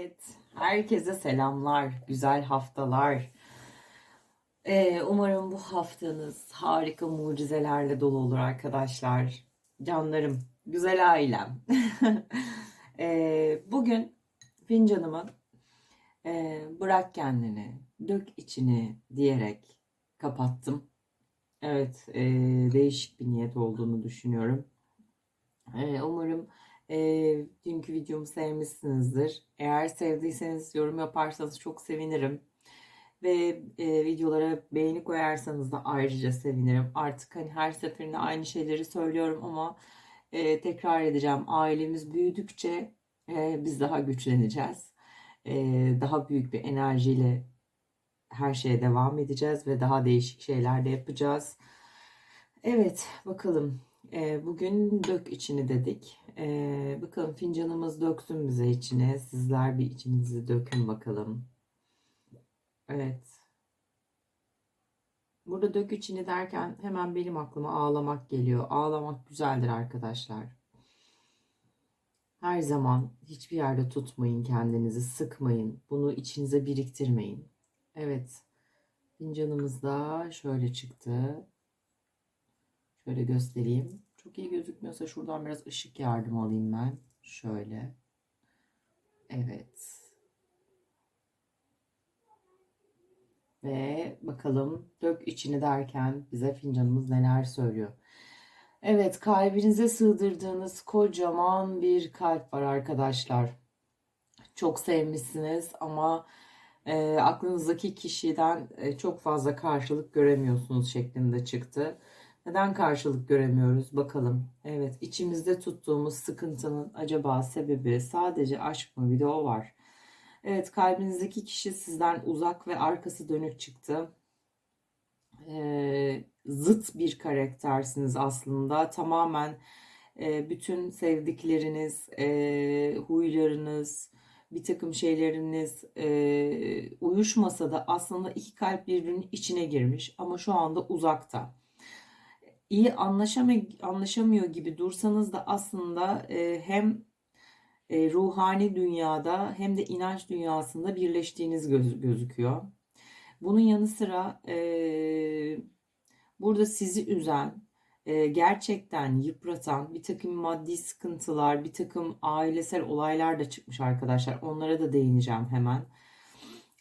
Evet, herkese selamlar, güzel haftalar. Ee, umarım bu haftanız harika mucizelerle dolu olur arkadaşlar. Canlarım, güzel ailem. Ee, bugün fincanımı e, bırak kendini, dök içini diyerek kapattım. Evet, e, değişik bir niyet olduğunu düşünüyorum. E, umarım e, dünkü videomu sevmişsinizdir. Eğer sevdiyseniz yorum yaparsanız çok sevinirim. Ve e, videolara beğeni koyarsanız da ayrıca sevinirim. Artık hani her seferinde aynı şeyleri söylüyorum ama e, tekrar edeceğim. Ailemiz büyüdükçe e, biz daha güçleneceğiz. E, daha büyük bir enerjiyle her şeye devam edeceğiz ve daha değişik şeyler de yapacağız. Evet, bakalım. E, bugün dök içini dedik. E, bakalım fincanımız döksün bize içine. Sizler bir içinizi dökün bakalım. Evet. Burada dök içini derken hemen benim aklıma ağlamak geliyor. Ağlamak güzeldir arkadaşlar. Her zaman hiçbir yerde tutmayın kendinizi, sıkmayın. Bunu içinize biriktirmeyin. Evet. Fincanımız da şöyle çıktı. Şöyle göstereyim. Çok iyi gözükmüyorsa şuradan biraz ışık yardım alayım ben. Şöyle. Evet. Ve bakalım dök içini derken bize fincanımız neler söylüyor. Evet kalbinize sığdırdığınız kocaman bir kalp var arkadaşlar. Çok sevmişsiniz ama e, aklınızdaki kişiden e, çok fazla karşılık göremiyorsunuz şeklinde çıktı. Neden karşılık göremiyoruz bakalım. Evet içimizde tuttuğumuz sıkıntının acaba sebebi sadece aşk mı bir de o var. Evet kalbinizdeki kişi sizden uzak ve arkası dönük çıktı. Ee, zıt bir karaktersiniz aslında. Tamamen e, bütün sevdikleriniz, e, huylarınız, bir takım şeyleriniz e, uyuşmasa da aslında iki kalp birbirinin içine girmiş ama şu anda uzakta iyi anlaşamıyor, anlaşamıyor gibi dursanız da aslında e, hem e, ruhani dünyada hem de inanç dünyasında birleştiğiniz göz, gözüküyor. Bunun yanı sıra e, burada sizi üzen, e, gerçekten yıpratan bir takım maddi sıkıntılar, bir takım ailesel olaylar da çıkmış arkadaşlar. Onlara da değineceğim hemen.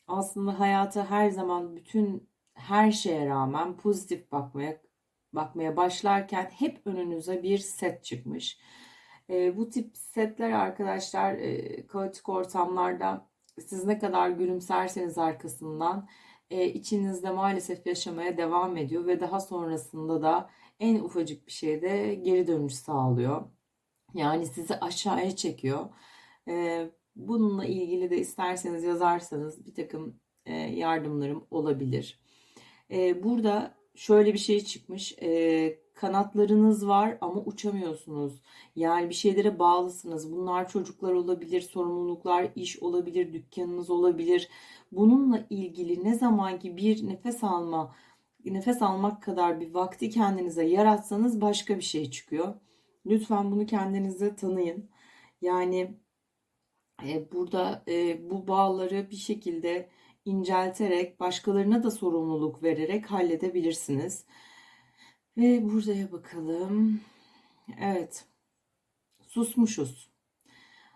Aslında hayata her zaman bütün her şeye rağmen pozitif bakmaya bakmaya başlarken hep önünüze bir set çıkmış. E, bu tip setler arkadaşlar e, kaotik ortamlarda siz ne kadar gülümserseniz arkasından e, içinizde maalesef yaşamaya devam ediyor ve daha sonrasında da en ufacık bir şeyde geri dönüş sağlıyor. Yani sizi aşağıya çekiyor. E, bununla ilgili de isterseniz yazarsanız bir takım e, yardımlarım olabilir. E, burada şöyle bir şey çıkmış. E, kanatlarınız var ama uçamıyorsunuz. Yani bir şeylere bağlısınız. Bunlar çocuklar olabilir, sorumluluklar, iş olabilir, dükkanınız olabilir. Bununla ilgili ne zaman ki bir nefes alma, nefes almak kadar bir vakti kendinize yaratsanız başka bir şey çıkıyor. Lütfen bunu kendinize tanıyın. Yani e, burada e, bu bağları bir şekilde incelterek, başkalarına da sorumluluk vererek halledebilirsiniz. Ve buraya bakalım. Evet. Susmuşuz.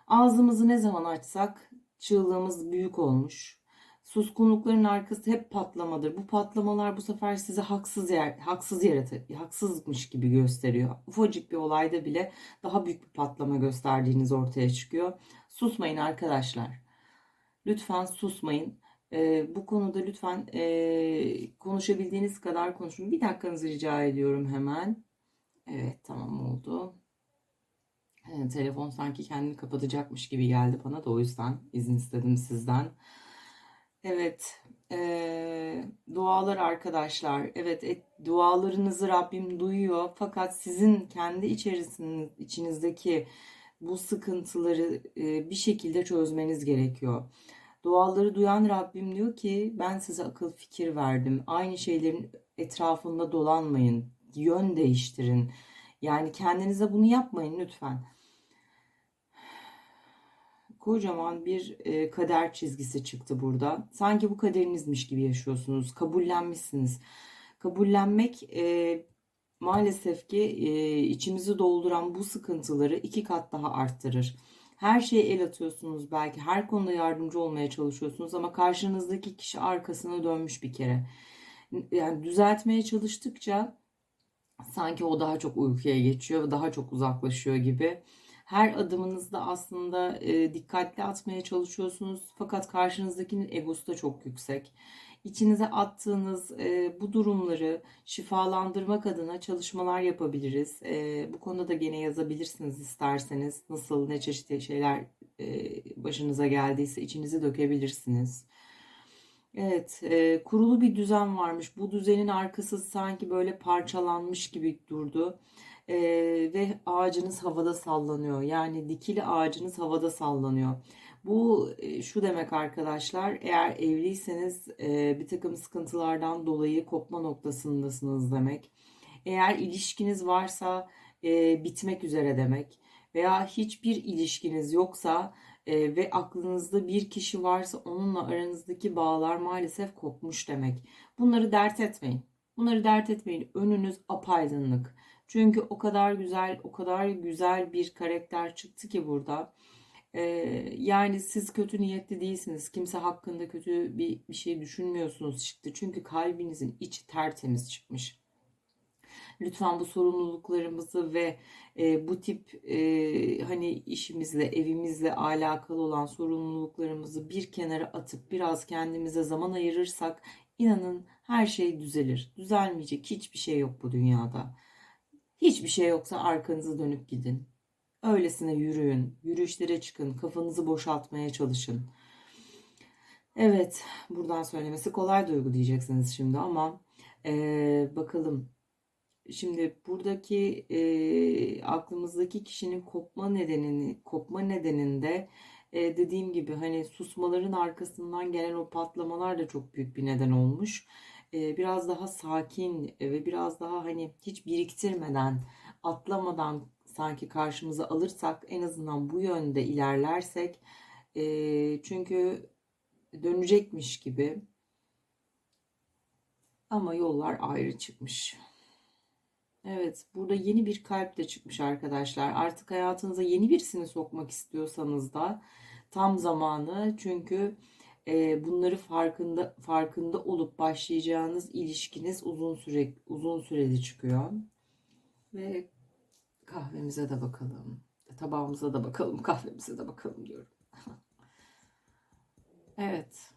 Ağzımızı ne zaman açsak çığlığımız büyük olmuş. Suskunlukların arkası hep patlamadır. Bu patlamalar bu sefer size haksız yer, haksız yere, haksızmış gibi gösteriyor. Ufacık bir olayda bile daha büyük bir patlama gösterdiğiniz ortaya çıkıyor. Susmayın arkadaşlar. Lütfen susmayın. E, bu konuda lütfen e, konuşabildiğiniz kadar konuşun. Bir dakikanızı rica ediyorum hemen. Evet tamam oldu. E, telefon sanki kendini kapatacakmış gibi geldi bana da o yüzden izin istedim sizden. Evet e, dualar arkadaşlar. Evet et, dualarınızı Rabbim duyuyor. Fakat sizin kendi içerisiniz, içinizdeki bu sıkıntıları e, bir şekilde çözmeniz gerekiyor. Duaları duyan Rabbim diyor ki ben size akıl fikir verdim. Aynı şeylerin etrafında dolanmayın. Yön değiştirin. Yani kendinize bunu yapmayın lütfen. kocaman bir e, kader çizgisi çıktı burada. Sanki bu kaderinizmiş gibi yaşıyorsunuz. Kabullenmişsiniz. Kabullenmek e, maalesef ki e, içimizi dolduran bu sıkıntıları iki kat daha arttırır. Her şeye el atıyorsunuz belki. Her konuda yardımcı olmaya çalışıyorsunuz ama karşınızdaki kişi arkasına dönmüş bir kere. Yani düzeltmeye çalıştıkça sanki o daha çok uykuya geçiyor ve daha çok uzaklaşıyor gibi. Her adımınızda aslında e, dikkatli atmaya çalışıyorsunuz fakat karşınızdakinin egosu da çok yüksek. İçinize attığınız e, bu durumları şifalandırmak adına çalışmalar yapabiliriz. E, bu konuda da gene yazabilirsiniz isterseniz. Nasıl, ne çeşitli şeyler e, başınıza geldiyse içinizi dökebilirsiniz. Evet, e, kurulu bir düzen varmış. Bu düzenin arkası sanki böyle parçalanmış gibi durdu. E, ve ağacınız havada sallanıyor. Yani dikili ağacınız havada sallanıyor. Bu e, şu demek arkadaşlar, eğer evliyseniz e, bir takım sıkıntılardan dolayı kopma noktasındasınız demek. Eğer ilişkiniz varsa e, bitmek üzere demek. Veya hiçbir ilişkiniz yoksa ve aklınızda bir kişi varsa onunla aranızdaki bağlar maalesef kopmuş demek. Bunları dert etmeyin. Bunları dert etmeyin. Önünüz apaydınlık. Çünkü o kadar güzel, o kadar güzel bir karakter çıktı ki burada. Yani siz kötü niyetli değilsiniz. Kimse hakkında kötü bir, bir şey düşünmüyorsunuz çıktı. Çünkü kalbinizin içi tertemiz çıkmış. Lütfen bu sorumluluklarımızı ve e, bu tip e, hani işimizle, evimizle alakalı olan sorumluluklarımızı bir kenara atıp biraz kendimize zaman ayırırsak inanın her şey düzelir. Düzelmeyecek hiçbir şey yok bu dünyada. Hiçbir şey yoksa arkanızı dönüp gidin. Öylesine yürüyün, yürüyüşlere çıkın, kafanızı boşaltmaya çalışın. Evet, buradan söylemesi kolay duygu diyeceksiniz şimdi ama ee, bakalım. Şimdi buradaki e, aklımızdaki kişinin kopma nedenini, kopma nedeninde e, dediğim gibi hani susmaların arkasından gelen o patlamalar da çok büyük bir neden olmuş. E, biraz daha sakin ve biraz daha hani hiç biriktirmeden, atlamadan sanki karşımıza alırsak en azından bu yönde ilerlersek e, çünkü dönecekmiş gibi ama yollar ayrı çıkmış. Evet, burada yeni bir kalp de çıkmış arkadaşlar. Artık hayatınıza yeni birisini sokmak istiyorsanız da tam zamanı. Çünkü e, bunları farkında farkında olup başlayacağınız ilişkiniz uzun süre uzun süreli çıkıyor. Ve kahvemize de bakalım. Tabağımıza da bakalım, kahvemize de bakalım diyorum. evet.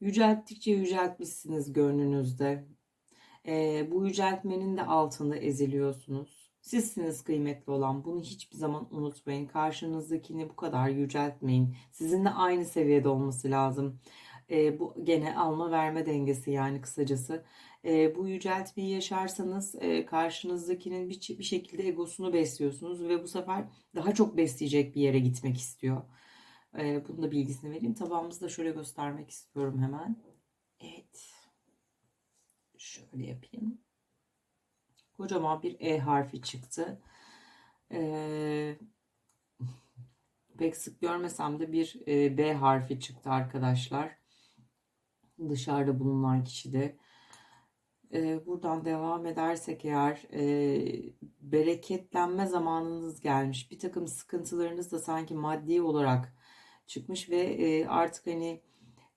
Yücelttikçe yüceltmişsiniz gönlünüzde. Ee, bu yüceltmenin de altında eziliyorsunuz. Sizsiniz kıymetli olan. Bunu hiçbir zaman unutmayın. Karşınızdakini bu kadar yüceltmeyin. Sizinle aynı seviyede olması lazım. Ee, bu gene alma verme dengesi yani kısacası. Ee, bu yüceltmeyi yaşarsanız e, karşınızdakinin bir, bir şekilde egosunu besliyorsunuz ve bu sefer daha çok besleyecek bir yere gitmek istiyor. Ee, bunun da bilgisini vereyim. Tabağımızı da şöyle göstermek istiyorum hemen. Evet. Şöyle yapayım. Kocaman bir E harfi çıktı. Ee, pek sık görmesem de bir e, B harfi çıktı arkadaşlar. Dışarıda bulunan kişi Ee, buradan devam edersek eğer e, bereketlenme zamanınız gelmiş. Bir takım sıkıntılarınız da sanki maddi olarak çıkmış ve e, artık hani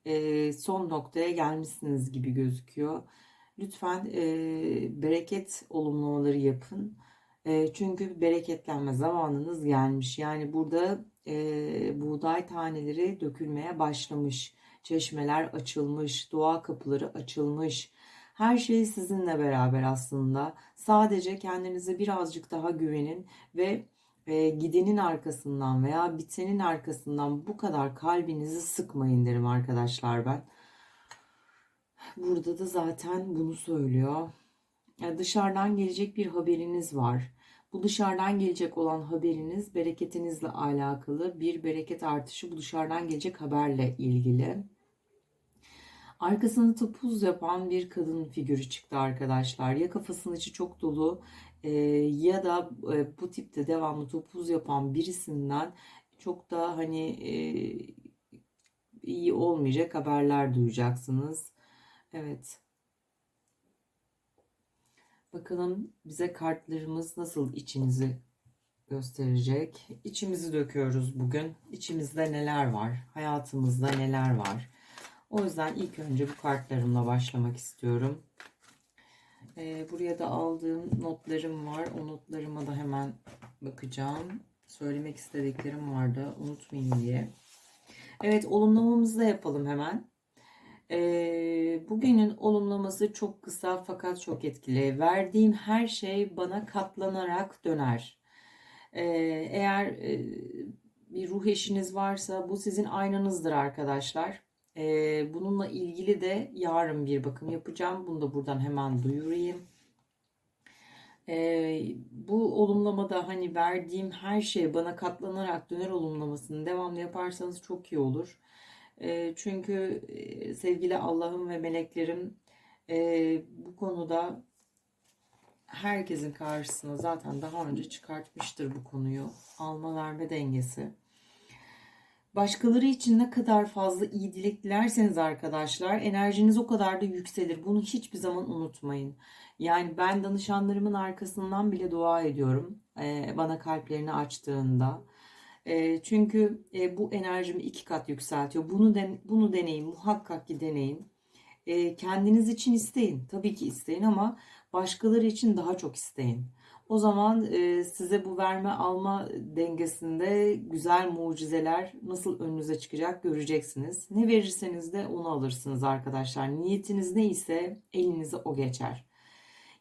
e, son noktaya gelmişsiniz gibi gözüküyor. Lütfen e, bereket olumlamaları yapın. E, çünkü bereketlenme zamanınız gelmiş. Yani burada e, buğday taneleri dökülmeye başlamış. Çeşmeler açılmış, dua kapıları açılmış. Her şey sizinle beraber aslında. Sadece kendinize birazcık daha güvenin ve e, gidenin arkasından veya bitenin arkasından bu kadar kalbinizi sıkmayın derim arkadaşlar ben. Burada da zaten bunu söylüyor. Yani dışarıdan gelecek bir haberiniz var. Bu dışarıdan gelecek olan haberiniz bereketinizle alakalı bir bereket artışı bu dışarıdan gelecek haberle ilgili. Arkasını topuz yapan bir kadın figürü çıktı arkadaşlar. Ya kafasının içi çok dolu e, ya da e, bu tipte devamlı topuz yapan birisinden çok da hani e, iyi olmayacak haberler duyacaksınız. Evet. Bakalım bize kartlarımız nasıl içinizi gösterecek. İçimizi döküyoruz bugün. İçimizde neler var? Hayatımızda neler var? O yüzden ilk önce bu kartlarımla başlamak istiyorum. Ee, buraya da aldığım notlarım var. O notlarıma da hemen bakacağım. Söylemek istediklerim vardı. Unutmayayım diye. Evet olumlamamızı da yapalım hemen. Ee, bugünün olumlaması çok kısa fakat çok etkili. Verdiğim her şey bana katlanarak döner. Ee, eğer e, bir ruh eşiniz varsa bu sizin aynanızdır arkadaşlar. Bununla ilgili de yarın bir bakım yapacağım. Bunu da buradan hemen duyurayım. Bu olumlamada hani verdiğim her şey bana katlanarak döner olumlamasını devamlı yaparsanız çok iyi olur. Çünkü sevgili Allah'ım ve meleklerim bu konuda herkesin karşısına zaten daha önce çıkartmıştır bu konuyu. Alma verme dengesi. Başkaları için ne kadar fazla iyi dilek dilerseniz arkadaşlar enerjiniz o kadar da yükselir. Bunu hiçbir zaman unutmayın. Yani ben danışanlarımın arkasından bile dua ediyorum. Ee, bana kalplerini açtığında. Ee, çünkü e, bu enerjimi iki kat yükseltiyor. Bunu den bunu deneyin. Muhakkak ki deneyin. Kendiniz için isteyin. Tabii ki isteyin ama başkaları için daha çok isteyin. O zaman size bu verme alma dengesinde güzel mucizeler nasıl önünüze çıkacak göreceksiniz. Ne verirseniz de onu alırsınız arkadaşlar. Niyetiniz neyse elinize o geçer.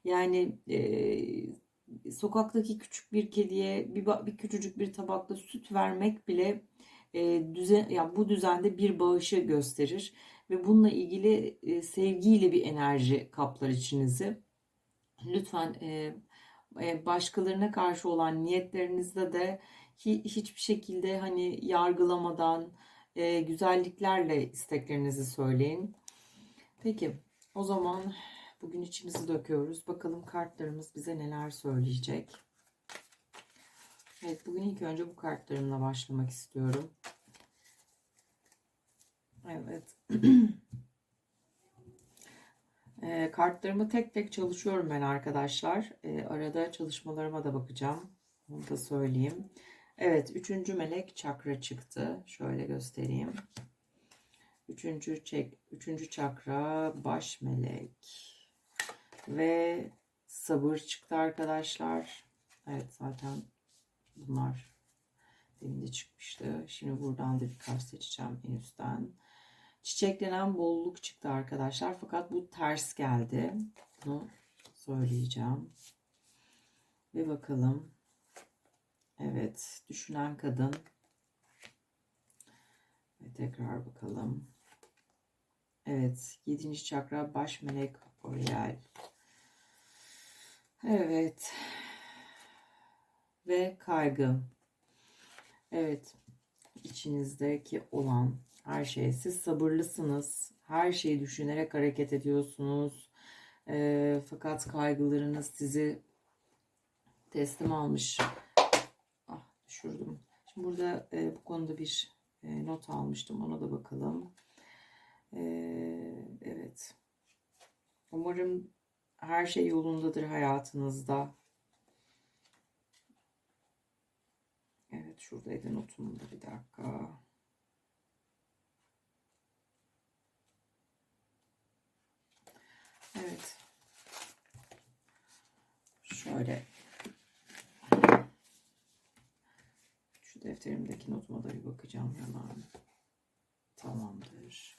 Yani e, sokaktaki küçük bir kediye bir, bir küçücük bir tabakla süt vermek bile e, düzen, yani bu düzende bir bağışı gösterir ve bununla ilgili e, sevgiyle bir enerji kaplar içinizi. Lütfen e, başkalarına karşı olan niyetlerinizde de hiçbir şekilde hani yargılamadan e, güzelliklerle isteklerinizi söyleyin. Peki o zaman bugün içimizi döküyoruz. Bakalım kartlarımız bize neler söyleyecek. Evet bugün ilk önce bu kartlarımla başlamak istiyorum. Evet. E, kartlarımı tek tek çalışıyorum ben arkadaşlar. E, arada çalışmalarıma da bakacağım. Onu da söyleyeyim. Evet, üçüncü melek çakra çıktı. Şöyle göstereyim. Üçüncü, çek, üçüncü çakra baş melek. Ve sabır çıktı arkadaşlar. Evet zaten bunlar demin de çıkmıştı. Şimdi buradan da bir kart seçeceğim en üstten. Çiçeklenen bolluk çıktı arkadaşlar. Fakat bu ters geldi. Bunu söyleyeceğim. Ve bakalım. Evet. Düşünen kadın. Ve tekrar bakalım. Evet. Yedinci çakra baş melek Oriel. Evet. Ve kaygı. Evet. içinizdeki olan her şey. Siz sabırlısınız. Her şeyi düşünerek hareket ediyorsunuz. E, fakat kaygılarınız sizi teslim almış. Ah düşürdüm. Şimdi burada e, bu konuda bir e, not almıştım. Ona da bakalım. E, evet. Umarım her şey yolundadır hayatınızda. Evet şuradaydı notumda bir dakika. Evet. Şöyle. Şu defterimdeki notuma da bir bakacağım hemen. Tamamdır.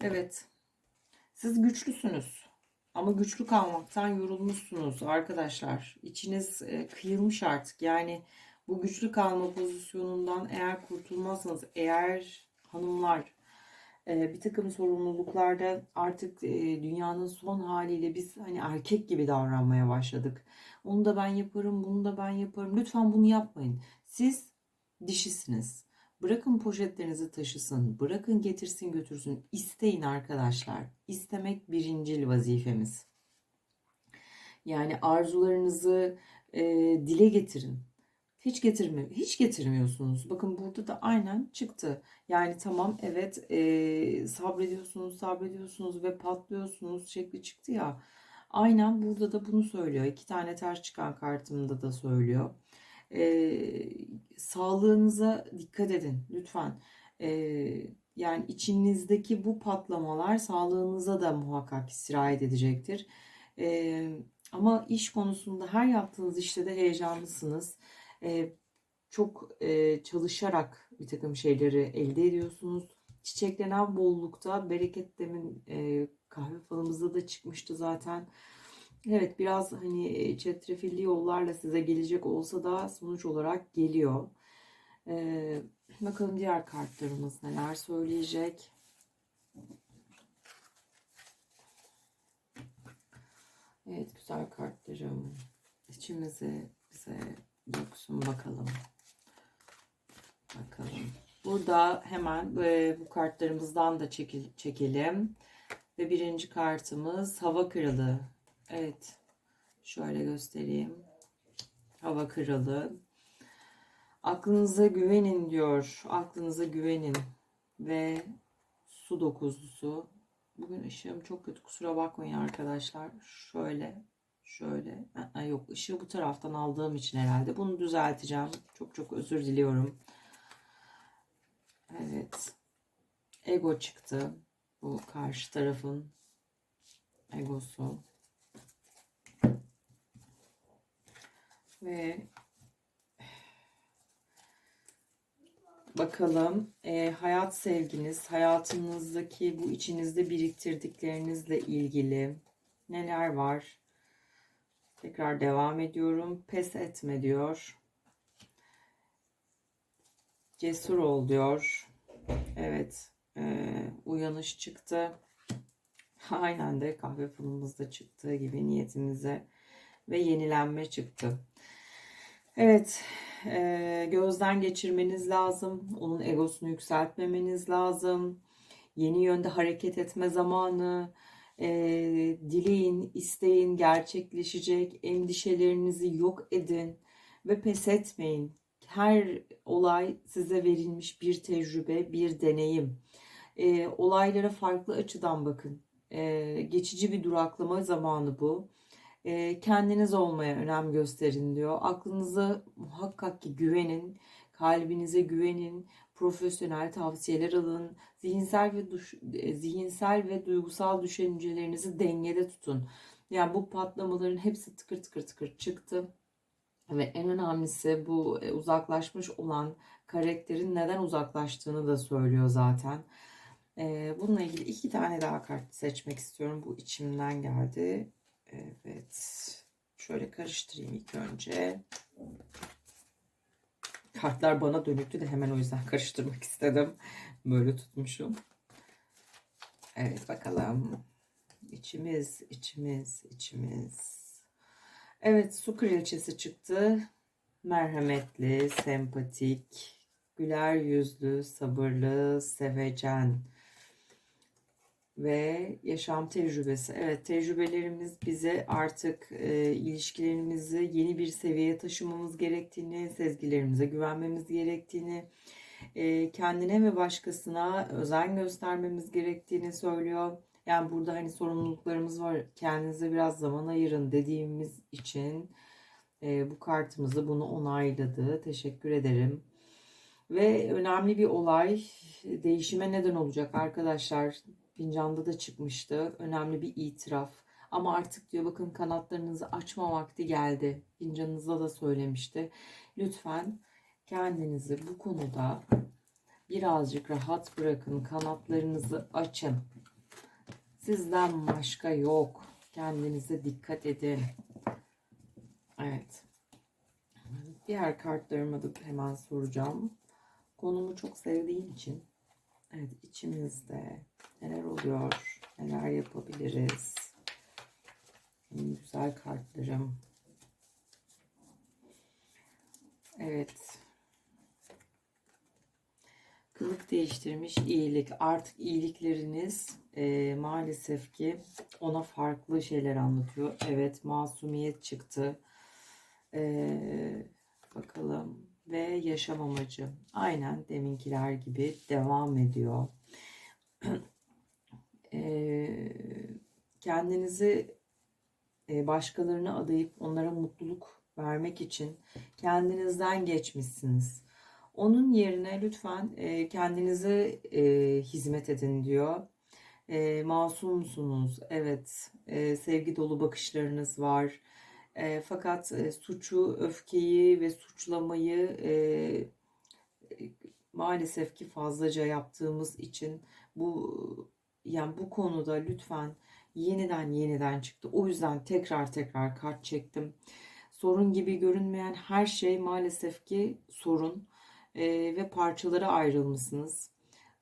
Evet. Siz güçlüsünüz. Ama güçlü kalmaktan yorulmuşsunuz arkadaşlar. İçiniz e, kıyılmış artık. Yani bu güçlü kalma pozisyonundan eğer kurtulmazsanız, eğer hanımlar bir takım sorumluluklarda artık e, dünyanın son haliyle biz hani erkek gibi davranmaya başladık. Onu da ben yaparım, bunu da ben yaparım. Lütfen bunu yapmayın. Siz dişisiniz. Bırakın poşetlerinizi taşısın. Bırakın getirsin götürsün. İsteyin arkadaşlar. İstemek birincil vazifemiz. Yani arzularınızı e, dile getirin. Hiç getirme, hiç getirmiyorsunuz. Bakın burada da aynen çıktı. Yani tamam evet e, sabrediyorsunuz, sabrediyorsunuz ve patlıyorsunuz şekli çıktı ya. Aynen burada da bunu söylüyor. İki tane ters çıkan kartımda da söylüyor. E, sağlığınıza dikkat edin lütfen. E, yani içinizdeki bu patlamalar sağlığınıza da muhakkak sirayet edecektir. E, ama iş konusunda her yaptığınız işte de heyecanlısınız. E, çok e, çalışarak bir takım şeyleri elde ediyorsunuz. Çiçeklenen bollukta, bereket demin e, kahve falımızda da çıkmıştı zaten. Evet biraz hani e, çetrefilli yollarla size gelecek olsa da sonuç olarak geliyor. Ee, bakalım diğer kartlarımız neler söyleyecek. Evet güzel kartlarım. İçimizi bize döksün bakalım. Bakalım. Burada hemen e, bu kartlarımızdan da çekil, çekelim. Ve birinci kartımız hava kralı. Evet. Şöyle göstereyim. Hava kralı. Aklınıza güvenin diyor. Aklınıza güvenin. Ve su dokuzlusu. Bugün ışığım çok kötü. Kusura bakmayın arkadaşlar. Şöyle. Şöyle. Aa, yok ışığı bu taraftan aldığım için herhalde. Bunu düzelteceğim. Çok çok özür diliyorum. Evet. Ego çıktı. Bu karşı tarafın egosu. Ve bakalım e, hayat sevginiz, hayatınızdaki bu içinizde biriktirdiklerinizle ilgili neler var? Tekrar devam ediyorum. Pes etme diyor. Cesur ol diyor. Evet. E, uyanış çıktı. Aynen de kahve falımızda çıktığı gibi niyetimize ve yenilenme çıktı. Evet, e, gözden geçirmeniz lazım. Onun egosunu yükseltmemeniz lazım. Yeni yönde hareket etme zamanı. E, dileyin, isteyin, gerçekleşecek. Endişelerinizi yok edin ve pes etmeyin. Her olay size verilmiş bir tecrübe, bir deneyim. E, olaylara farklı açıdan bakın. E, geçici bir duraklama zamanı bu kendiniz olmaya önem gösterin diyor. Aklınıza muhakkak ki güvenin, kalbinize güvenin, profesyonel tavsiyeler alın, zihinsel ve duş, zihinsel ve duygusal düşüncelerinizi dengede tutun. Yani bu patlamaların hepsi tıkır tıkır tıkır çıktı. Ve en önemlisi bu uzaklaşmış olan karakterin neden uzaklaştığını da söylüyor zaten. Bununla ilgili iki tane daha kart seçmek istiyorum. Bu içimden geldi. Evet. Şöyle karıştırayım ilk önce. Kartlar bana dönüktü de hemen o yüzden karıştırmak istedim. Böyle tutmuşum. Evet bakalım. İçimiz, içimiz, içimiz. Evet su kraliçesi çıktı. Merhametli, sempatik, güler yüzlü, sabırlı, sevecen ve yaşam tecrübesi. Evet tecrübelerimiz bize artık e, ilişkilerimizi yeni bir seviyeye taşımamız gerektiğini, sezgilerimize güvenmemiz gerektiğini, e, kendine ve başkasına özen göstermemiz gerektiğini söylüyor. Yani burada hani sorumluluklarımız var. Kendinize biraz zaman ayırın dediğimiz için e, bu kartımızı bunu onayladı. Teşekkür ederim. Ve önemli bir olay değişime neden olacak arkadaşlar Fincanda da çıkmıştı. Önemli bir itiraf. Ama artık diyor bakın kanatlarınızı açma vakti geldi. Fincanınızda da söylemişti. Lütfen kendinizi bu konuda birazcık rahat bırakın. Kanatlarınızı açın. Sizden başka yok. Kendinize dikkat edin. Evet. Diğer kartlarıma da hemen soracağım. Konumu çok sevdiğim için. Evet içimizde Neler oluyor? Neler yapabiliriz? Benim güzel kartlarım. Evet. Kılık değiştirmiş iyilik. Artık iyilikleriniz e, maalesef ki ona farklı şeyler anlatıyor. Evet masumiyet çıktı. E, bakalım ve yaşam amacı. Aynen deminkiler gibi devam ediyor. E, kendinizi e, başkalarına adayıp onlara mutluluk vermek için kendinizden geçmişsiniz. Onun yerine lütfen e, kendinize e, hizmet edin diyor. E, masumsunuz, evet. E, sevgi dolu bakışlarınız var. E, fakat e, suçu, öfkeyi ve suçlamayı e, maalesef ki fazlaca yaptığımız için bu yani bu konuda lütfen yeniden yeniden çıktı. O yüzden tekrar tekrar kart çektim. Sorun gibi görünmeyen her şey maalesef ki sorun e, ve parçalara ayrılmışsınız.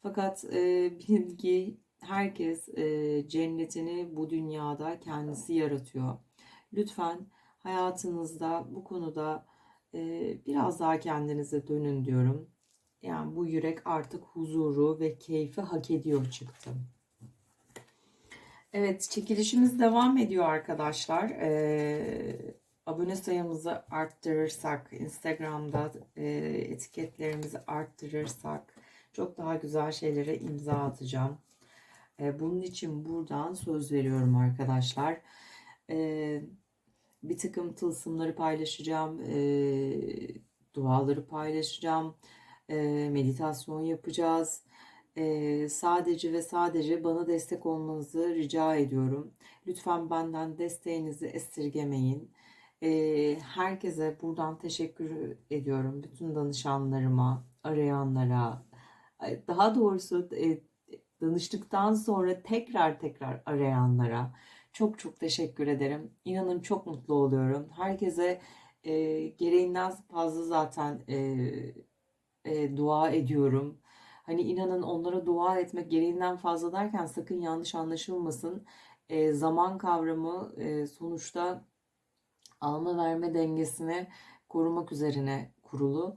Fakat e, bilin ki herkes e, cennetini bu dünyada kendisi yaratıyor. Lütfen hayatınızda bu konuda e, biraz daha kendinize dönün diyorum. Yani bu yürek artık huzuru ve keyfi hak ediyor çıktı. Evet çekilişimiz devam ediyor arkadaşlar. Ee, abone sayımızı arttırırsak, Instagram'da e, etiketlerimizi arttırırsak çok daha güzel şeylere imza atacağım. E, bunun için buradan söz veriyorum arkadaşlar. E, bir takım tılsımları paylaşacağım, e, duaları paylaşacağım, e, meditasyon yapacağız. E, sadece ve sadece bana destek olmanızı rica ediyorum. Lütfen benden desteğinizi esirgemeyin. E, herkese buradan teşekkür ediyorum. Bütün danışanlarıma, arayanlara, daha doğrusu e, danıştıktan sonra tekrar tekrar arayanlara çok çok teşekkür ederim. İnanın çok mutlu oluyorum. Herkese e, gereğinden fazla zaten e, e, dua ediyorum. Hani inanın onlara dua etmek gereğinden fazla derken sakın yanlış anlaşılmasın. E, zaman kavramı e, sonuçta alma verme dengesini korumak üzerine kurulu.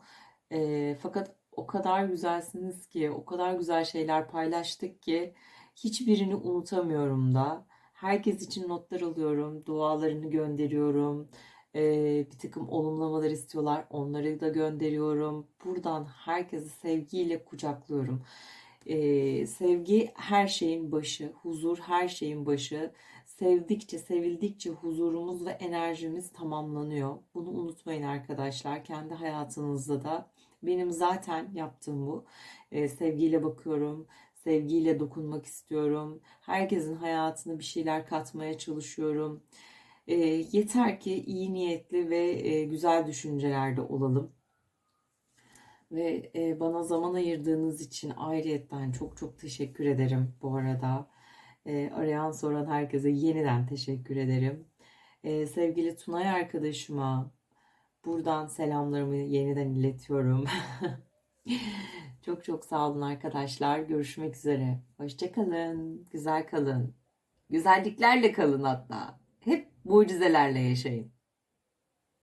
E, fakat o kadar güzelsiniz ki, o kadar güzel şeyler paylaştık ki hiçbirini unutamıyorum da. Herkes için notlar alıyorum, dualarını gönderiyorum. Bir takım olumlamalar istiyorlar, onları da gönderiyorum. Buradan herkesi sevgiyle kucaklıyorum. Sevgi her şeyin başı, huzur her şeyin başı. Sevdikçe, sevildikçe huzurumuz ve enerjimiz tamamlanıyor. Bunu unutmayın arkadaşlar. Kendi hayatınızda da benim zaten yaptığım bu. Ee, sevgiyle bakıyorum, sevgiyle dokunmak istiyorum. Herkesin hayatına bir şeyler katmaya çalışıyorum. E, yeter ki iyi niyetli ve e, güzel düşüncelerde olalım. Ve e, bana zaman ayırdığınız için ayrıyetten çok çok teşekkür ederim bu arada. E, arayan soran herkese yeniden teşekkür ederim. E, sevgili Tunay arkadaşıma buradan selamlarımı yeniden iletiyorum. çok çok sağ olun arkadaşlar. Görüşmek üzere. Hoşçakalın. Güzel kalın. Güzelliklerle kalın hatta. Hep mucizelerle yaşayın.